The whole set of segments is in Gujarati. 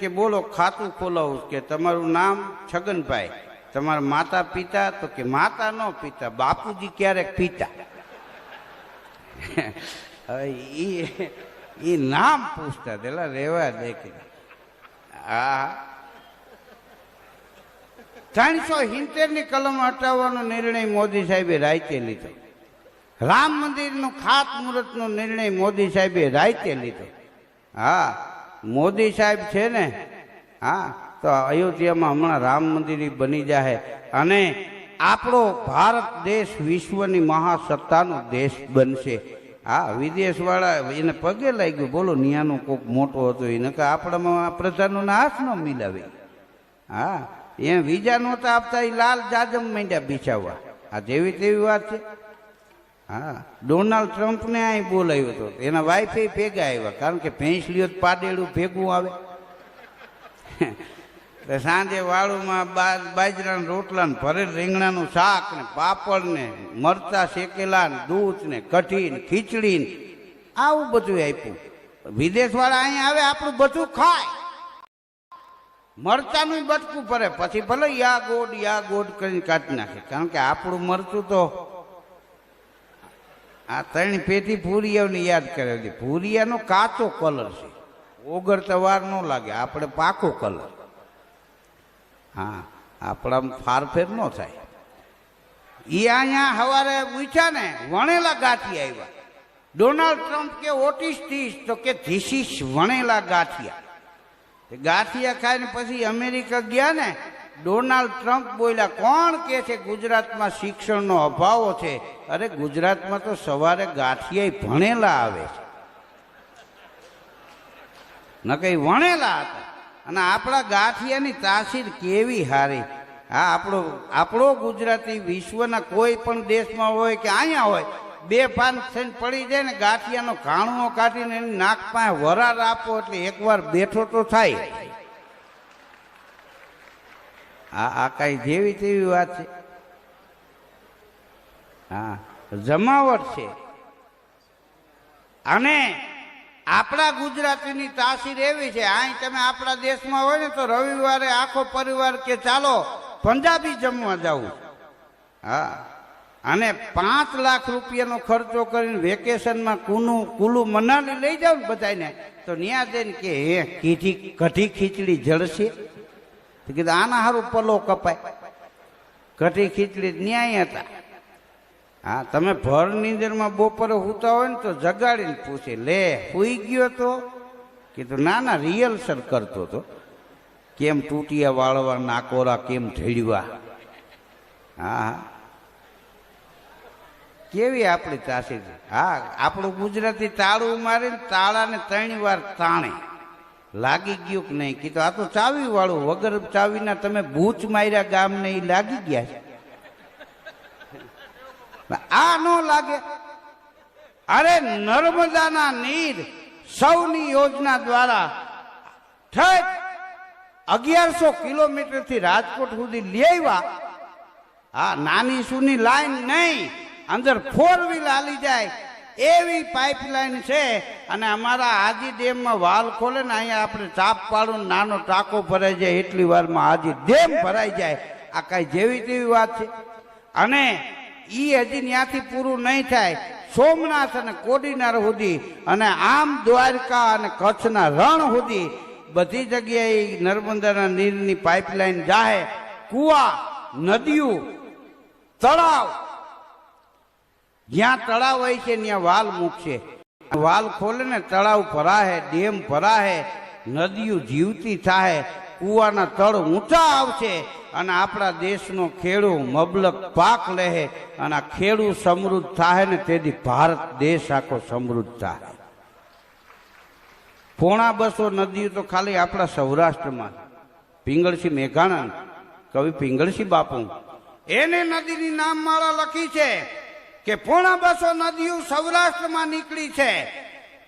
કે બોલો, ખાતું ખોલાવું કે તમારું નામ છગનભાઈ, તમારા માતા પિતા તો કે માતા નો પિતા, બાપુજી ક્યારેક પિતા. હવે ઈ નામ પૂછતા પેલા રેવા દે કે હા ત્રણસો સિત્તેરની કલમ હટાવવાનો નિર્ણય મોદી સાહેબે રાયતે લીધો. રામ મંદિરનું ખાત મુહૂર્તનો નિર્ણય મોદી સાહેબે રાયતે લીધો. હા. મોદી સાહેબ છે ને? હા, તો અયોધ્યામાં હમણાં રામ મંદિર બની જાય અને આપણો ભારત દેશ વિશ્વની મહાસત્તાનો દેશ બનશે. હા, વિદેશવાળા એને પગે લાગ્યું. બોલો, નિયાનો કોક મોટો હતો એને કે આપણામાં પ્રજાનો હાથ ન મિલાવે. હા, એ વિઝા નહોતા આપતા, એ લાલ જાજમ માંડ્યા બિછાવવા. આ જેવી તેવી વાત છે. હા. ડોનાલ્ડ ટ્રમ્પને અહીં બોલાવ્યો હતો એના વાઈફે ભેગા આવ્યા. કારણ કે ભેંસલીઓ તો પાડેલું ભેગું આવે. સાંજે વાળુમાં બાજરાના રોટલા ને ભરેલ રીંગણાનું શાક ને પાપડ ને મરચા શેકેલા ને, દૂધ ને કઢી ને ખીચડી ને આવું બધું આપ્યું. વિદેશવાળા અહીંયા આવે, આપણું બધું ખાય. મરચાનું બટકું ભરે. પછી ભલે યા ગોડ યા ગોડ કરીને કાઢી નાખે. કારણ કે આપણું મરચું તો આ ત્રણ પેટી પૂરિયાઓને યાદ કરાવી ભૂરિયાનો કાચો કલર છે. ઓગળતા વાર ન લાગે. આપણે પાકો કલર. હા, આપણામાં ફારફેર ન થાય. એ અહીંયા હવારે પૂછ્યા ને વણેલા ગાંઠી આવ્યા ડોનાલ્ડ ટ્રમ્પ કે ઓટીસ ત્રીસ તો કે ધીસીસ વણેલા ગાંઠિયા. ગાંઠિયા ખાઈને પછી અમેરિકા ગયા ને ડોનાલ્ડ ટ્રમ્પ બોલ્યા, કોણ કે છે ગુજરાતમાં શિક્ષણનો અભાવ છે? અરે, ગુજરાતમાં તો સવારે ગાંઠિયા ભણેલા આવે છે. ન કઈ વણેલા હતા. અને આપણા ગાંઠિયાની તાસીર કેવી હારી? હા આપણો આપણો ગુજરાતી વિશ્વના કોઈ પણ દેશમાં હોય કે અહીંયા હોય, બે પાન થઈને પડી જાય ને ગાંઠિયાનો ઘાણુઓ કાઢીને એની નાક પાસે વરાર આપો એટલે એકવાર બેઠો તો થાય. આ આ કાંઈ જેવી તેવી વાત છે? હા, જમાવટ છે. અને આપણા ગુજરાતીની તાસીર એવી છે અહીં તમે આપણા દેશમાં હોય ને તો રવિવારે આખો પરિવાર કે ચાલો પંજાબી જમવા જવું હા, અને પાંચ લાખ રૂપિયાનો ખર્ચો કરીને વેકેશનમાં કુનું કુલું મનાલી લઈ જાવ ને બધાને તો ન્યા જઈને કે, હે, કીધી કઢી ખીચડી જળશે? તો કીધું, આના હારું પલો કપાય. કઢી ખીચડી ન્યાય હતા. હા, તમે ભર નીંદરમાં બપોરે સૂતા હોય ને તો જગાડીને પૂછે, લે સુઈ ગયો તો? કીધું, ના ના, રિયલસર કરતો હતો કેમ તૂટિયા વાળવા, નાકોરા કેમ ઢેડવા? હા હા. કેવી આપણી તાસી હા, આપણું ગુજરાતી તાળું મારીને તાળાને ત્રણ વાર તાણે. લાગી ગયું કે નહીં? કીધું, આ તો ચાવી વાળું વગર ચાવીના તમે ભૂચ માર્યા ગામને એ લાગી ગયા છે. આ ન લાગે. અરે નર્મદાના નીર સૌની યોજના દ્વારા ઠેઠ અગિયારસો કિલોમીટરથી રાજકોટ સુધી લઈ આવ્યા. હા નાની સુની લાઈન નહીં. અંદર ફોર વ્હીલ હાલી જાય. એવી પાઇપલાઇન છે અને અમારા આજી ડેમમાં વાલ ખોલે ને અહીંયા આપણે ચાપ પાડું નાનો ટાંકો ભરાઈ જાય, એટલી વારમાં આજી ડેમ ભરાઈ જાય. આ કાંઈ જેવી તેવી વાત છે. અને એ હજી ત્યાંથી પૂરું નહીં થાય. સોમનાથ અને કોડીનાર સુધી અને આમ દ્વારકા અને કચ્છના રણ સુધી બધી જગ્યાએ નર્મદાના નીરની પાઇપલાઇન જાહે. કુવા, નદીઓ, તળાવ જ્યાં તળાવ હોય છે, ત્યાં વાલ મૂકશે. વાલ ખોલે ને તળાવ ભરાહે, ડેમ ભરાહે, નદીઓ જીવતી થાય કુવાના તળ ઊંચા આવશે અને આપણા દેશનો ખેડૂ મબલક પાક લે અને આ ખેડૂ સમૃદ્ધ થાય ને તેથી ભારત દેશ આખો સમૃદ્ધ થાય પોણા બસો નદીઓ તો ખાલી આપણા સૌરાષ્ટ્રમાં. પિંગળસી મેઘાણંદ કવિ પિંગળસી બાપુ. એને નદીની નામમાળા લખી છે. કે પોણા બસો નદીઓ સૌરાષ્ટ્રમાં નીકળી છે.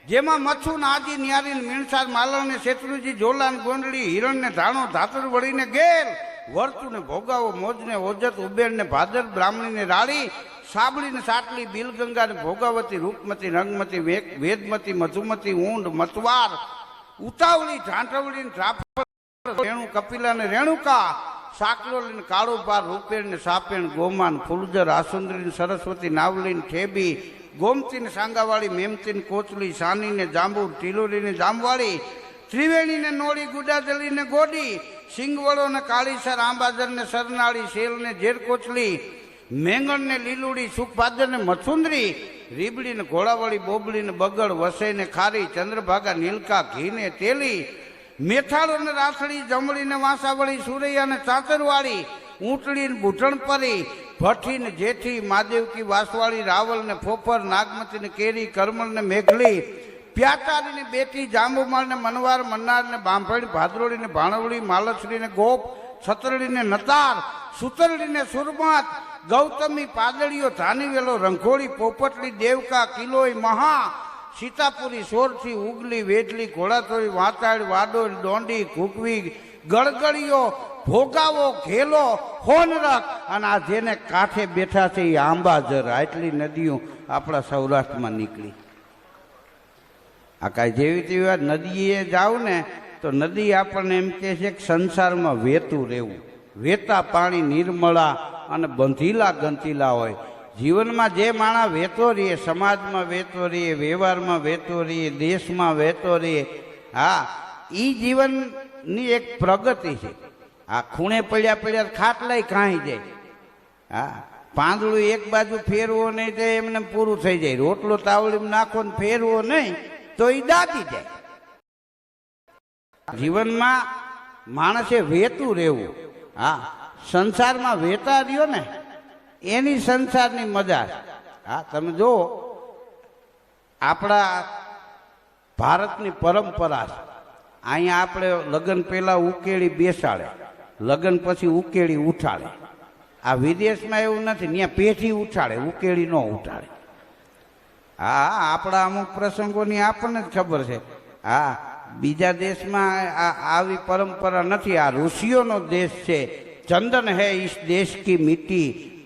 જેમાં મચ્છુ નાજી ન્યારી મીણસાર, માલણ ને શેત્રુજી, જોલાન, ગોંડળી, હિરણ ને ધાણો, ધાતર વળીને ગેર વર્તુ ને ભોગાવો, મોજ ને ઓજત, ઉબેર ને ભાદર, બ્રાહ્મણી ને રાળી સાબળી ને સાટલી, બિલગંગા ને ભોગાવતી, રૂપમતી, રંગમતી વેદમતી, મધુમતી, ઊંડ, મતવાર, ઉતાવળી ઢાંટવળી ને ઢાફર, રેણુ, કપિલા ને રેણુકા સાકલોલી લઈને કાળો રૂપેણ, સાપેણ, ગોમાન, ફૂલજર, આસુંદરીને, સરસ્વતી નાવલી ને ઠેબી, ગોમતીને, સાંગાવાળી, મેમતીને, કોચલી, સાનીને જાંબુ ટીલોરીને જામવાળી, ત્રિવેણીને, નોળી ગુડાદલીને ગોડી, સિંગવળોને, કાળીસર, આંબાજરને, સરનાળી, શેલને ઝેર કોચલી મેંગણને, લીલુડી સુખભાદરને મથુંદરી રીબડીને ઘોડાવાળી, બોબળીને, બગડ વસેને ખારી, ચંદ્રભાગા, નીલકા, ઘીને, તેલી મેથાળો અને રાસડી જમણી ને વાંસાવળી સુરૈયા અને ચાતરવાળી ઊંટડી ને બુઢણપરી ભઠ્ઠી ને જેઠી માદેવકી વાસવાળી રાવલ ને ફોફર, નાગમતી ને કેરી કરમણ ને મેઘલી, પ્યાતારી ને બેટી, જાંબુમાળ ને મનવાર, મન્નાર ને બાંભણી ભાદરોડી ને ભાણવડી માલસરી ને ગોપ, છતરડી ને નતાર, સુતરડી ને સુરમાત, ગૌતમી, પાદળીઓ, ધાનીવેલો રંઘોળી પોપટલી, દેવકા કિલોય મહા સીતાપુરી સોરથી ઉગલી વેટલી ઘોડાતોરી વાતાળ વાડોળ દોંડી કુકવી ગળગળીઓ ભોગાવો, ઘેલો હોનરક અને આ જેને કાંઠે બેઠા છે એ આંબાજર આટલી નદીઓ આપણા સૌરાષ્ટ્રમાં નીકળી. આ કાંઈ જેવી તેવી નદીએ જાવ ને, તો નદી આપણને એમ કહે છે કે સંસારમાં વહેતું રહેવું. વહેતા પાણી, નિર્મળા અને બંધીલા ગંતીલા હોય. જીવનમાં જે માણસ વહેતો રહીએ, સમાજમાં વહેતો રહીએ, વ્યવહારમાં વહેતો રહીએ, દેશમાં વહેતો રહીએ, હા એ જીવનની એક પ્રગતિ છે. આ ખૂણે પડ્યા પડ્યા ખાટલાય કાંઈ જાય. હા, પાંદડું એક બાજુ ફેરવો નહીં તો એમને પૂરું થઈ જાય. રોટલો તાવડીમાં નાખો ને ફેરવો નહીં તો એ દાબી જાય. જીવનમાં માણસે વહેતું રહેવું. હા, સંસારમાં વહેતા રહ્યો ને એની સંસારની મજા હા, તમે જો આપણા ભારતની પરંપરા છે. અહીંયા આપણે લગ્ન પહેલાં ઉકેળી બેસાડે, લગ્ન પછી ઉકેળી ઉઠાડે. આ વિદેશમાં એવું નથી ત્યાં પેઢી ઉઠાડે ઉકેળી ન ઉઠાડે. હા, આપણા અમુક પ્રસંગોની આપણને જ ખબર છે. હા, બીજા દેશમાં આ આવી પરંપરા નથી. આ ઋષિઓનો દેશ છે. ચંદન હે ઈશ દેશ કી મિટ્ટી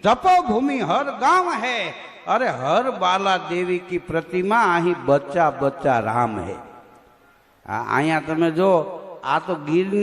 હર ગામ હે. અરે હર બાલા દેવી કી પ્રતિમા અહીં બચ્ચા બચ્ચા રામ હે. આ અહીંયા તમે જો, આ તો ગીરની